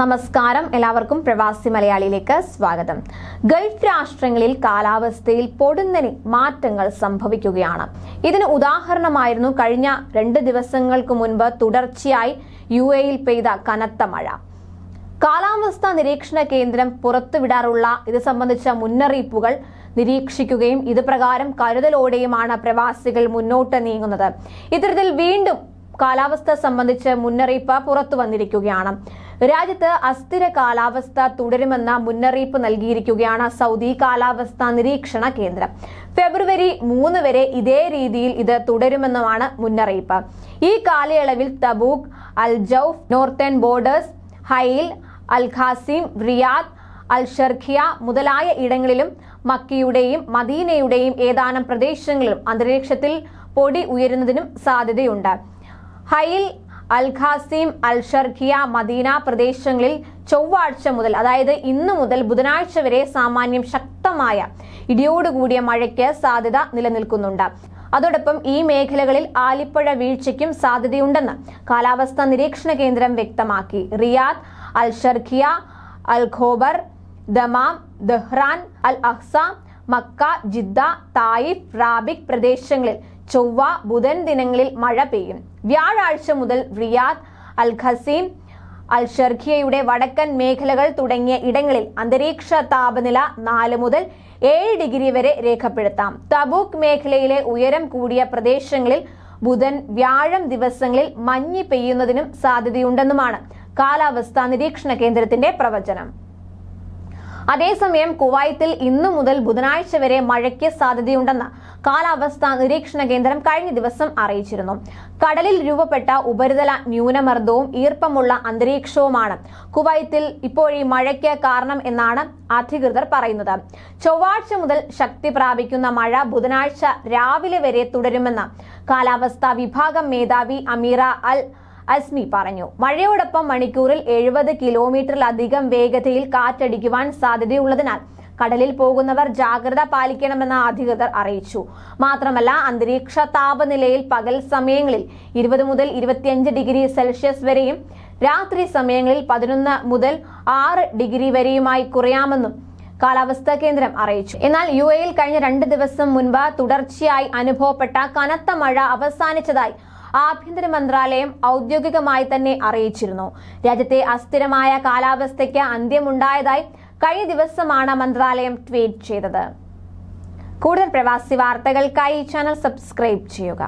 നമസ്കാരം. എല്ലാവർക്കും പ്രവാസി മലയാളിയിലേക്ക് സ്വാഗതം. ഗൾഫ് രാഷ്ട്രങ്ങളിൽ കാലാവസ്ഥയിൽ പൊടുന്നനെ മാറ്റങ്ങൾ സംഭവിക്കുകയാണ്. ഇതിന് ഉദാഹരണമായിരുന്നു കഴിഞ്ഞ രണ്ട് ദിവസങ്ങൾക്ക് മുൻപ് തുടർച്ചയായി യു എയിൽ പെയ്ത കനത്ത മഴ. കാലാവസ്ഥാ നിരീക്ഷണ കേന്ദ്രം പുറത്തുവിടാറുള്ള ഇത് സംബന്ധിച്ച മുന്നറിയിപ്പുകൾ നിരീക്ഷിക്കുകയും ഇത് പ്രകാരം കരുതലോടെയുമാണ് പ്രവാസികൾ മുന്നോട്ട് നീങ്ങുന്നത്. ഇത്തരത്തിൽ വീണ്ടും കാലാവസ്ഥ സംബന്ധിച്ച് മുന്നറിയിപ്പ് പുറത്തു വന്നിരിക്കുകയാണ്. രാജ്യത്ത് അസ്ഥിര കാലാവസ്ഥ തുടരുമെന്ന മുന്നറിയിപ്പ് നൽകിയിരിക്കുകയാണ് സൗദി കാലാവസ്ഥാ നിരീക്ഷണ കേന്ദ്രം. ഫെബ്രുവരി മൂന്ന് വരെ ഇതേ രീതിയിൽ ഇത് തുടരുമെന്നുമാണ് മുന്നറിയിപ്പ്. ഈ കാലയളവിൽ Tabuk Al Jouf Northern Borders Hail Al Qassim Riyadh Al Sharqiya മുതലായ ഇടങ്ങളിലും മക്കിയുടെയും മദീനയുടെയും ഏതാനും പ്രദേശങ്ങളിലും അന്തരീക്ഷത്തിൽ പൊടി ഉയരുന്നതിനും സാധ്യതയുണ്ട്. ഹൈൽ അൽഖാസിം അൽ ഷർഖിയ മദീന പ്രദേശങ്ങളിൽ ചൊവ്വാഴ്ച മുതൽ അതായത് ഇന്ന് മുതൽ ബുധനാഴ്ച വരെ സാമാന്യം ശക്തമായ ഇടിയോടുകൂടിയ മഴയ്ക്ക് സാധ്യത നിലനിൽക്കുന്നുണ്ട്. അതോടൊപ്പം ഈ മേഖലകളിൽ ആലിപ്പഴ വീഴ്ചയ്ക്കും സാധ്യതയുണ്ടെന്ന് കാലാവസ്ഥാ നിരീക്ഷണ കേന്ദ്രം വ്യക്തമാക്കി. Riyadh Al Sharqiya Al Khobar Dammam Dhahran Al Ahsa Mecca Jeddah Taif Rabigh പ്രദേശങ്ങളിൽ ചൊവ്വ ബുധൻ ദിനങ്ങളിൽ മഴ പെയ്യും. വ്യാഴാഴ്ച മുതൽ റിയാദ് അൽ ഖസീം അൽ ഷർഖിയയുടെ വടക്കൻ മേഖലകൾ തുടങ്ങിയ ഇടങ്ങളിൽ അന്തരീക്ഷ താപനില നാല് മുതൽ ഏഴ് ഡിഗ്രി വരെ രേഖപ്പെടുത്താം. തബൂക്ക് മേഖലയിലെ ഉയരം കൂടിയ പ്രദേശങ്ങളിൽ ബുധൻ വ്യാഴം ദിവസങ്ങളിൽ മഞ്ഞ് പെയ്യുന്നതിനും സാധ്യതയുണ്ടെന്നുമാണ് കാലാവസ്ഥാ നിരീക്ഷണ കേന്ദ്രത്തിന്റെ പ്രവചനം. അതേസമയം കുവൈത്തിൽ ഇന്നു മുതൽ ബുധനാഴ്ച വരെ മഴയ്ക്ക് സാധ്യതയുണ്ടെന്ന് കാലാവസ്ഥാ നിരീക്ഷണ കേന്ദ്രം കഴിഞ്ഞ ദിവസം അറിയിച്ചിരുന്നു. കടലിൽ രൂപപ്പെട്ട ഉപരിതല ന്യൂനമർദ്ദവും ഈർപ്പമുള്ള അന്തരീക്ഷവുമാണ് കുവൈത്തിൽ ഇപ്പോഴീ മഴയ്ക്ക് കാരണം എന്നാണ് അധികൃതർ പറയുന്നത്. ചൊവ്വാഴ്ച മുതൽ ശക്തി പ്രാപിക്കുന്ന മഴ ബുധനാഴ്ച രാവിലെ വരെ തുടരുമെന്ന് കാലാവസ്ഥാ വിഭാഗം മേധാവി അമീറ അൽ അസ്മി പറഞ്ഞു. മഴയോടൊപ്പം മണിക്കൂറിൽ എഴുപത് കിലോമീറ്ററിലധികം വേഗതയിൽ കാറ്റടിക്കുവാൻ സാധ്യതയുള്ളതിനാൽ കടലിൽ പോകുന്നവർ ജാഗ്രത പാലിക്കണമെന്ന് അധികൃതർ അറിയിച്ചു. മാത്രമല്ല അന്തരീക്ഷ താപനിലയിൽ പകൽ സമയങ്ങളിൽ ഇരുപത് മുതൽ ഇരുപത്തിയഞ്ച് ഡിഗ്രി സെൽഷ്യസ് വരെയും രാത്രി സമയങ്ങളിൽ പതിനൊന്ന് മുതൽ ആറ് ഡിഗ്രി വരെയുമായി കുറയാമെന്നും കാലാവസ്ഥാ കേന്ദ്രം അറിയിച്ചു. എന്നാൽ യു എയിൽ കഴിഞ്ഞ രണ്ട് ദിവസം മുൻപ് തുടർച്ചയായി അനുഭവപ്പെട്ട കനത്ത മഴ അവസാനിച്ചതായി ആഭ്യന്തര മന്ത്രാലയം ഔദ്യോഗികമായി തന്നെ അറിയിച്ചിരുന്നു. രാജ്യത്തെ അസ്ഥിരമായ കാലാവസ്ഥയ്ക്ക് അന്ത്യമുണ്ടായതായി കഴിഞ്ഞ ദിവസമാണ് മന്ത്രാലയം ട്വീറ്റ് ചെയ്തത്. കൂടുതൽ പ്രവാസി വാർത്തകൾക്കായി ചാനൽ സബ്സ്ക്രൈബ് ചെയ്യുക.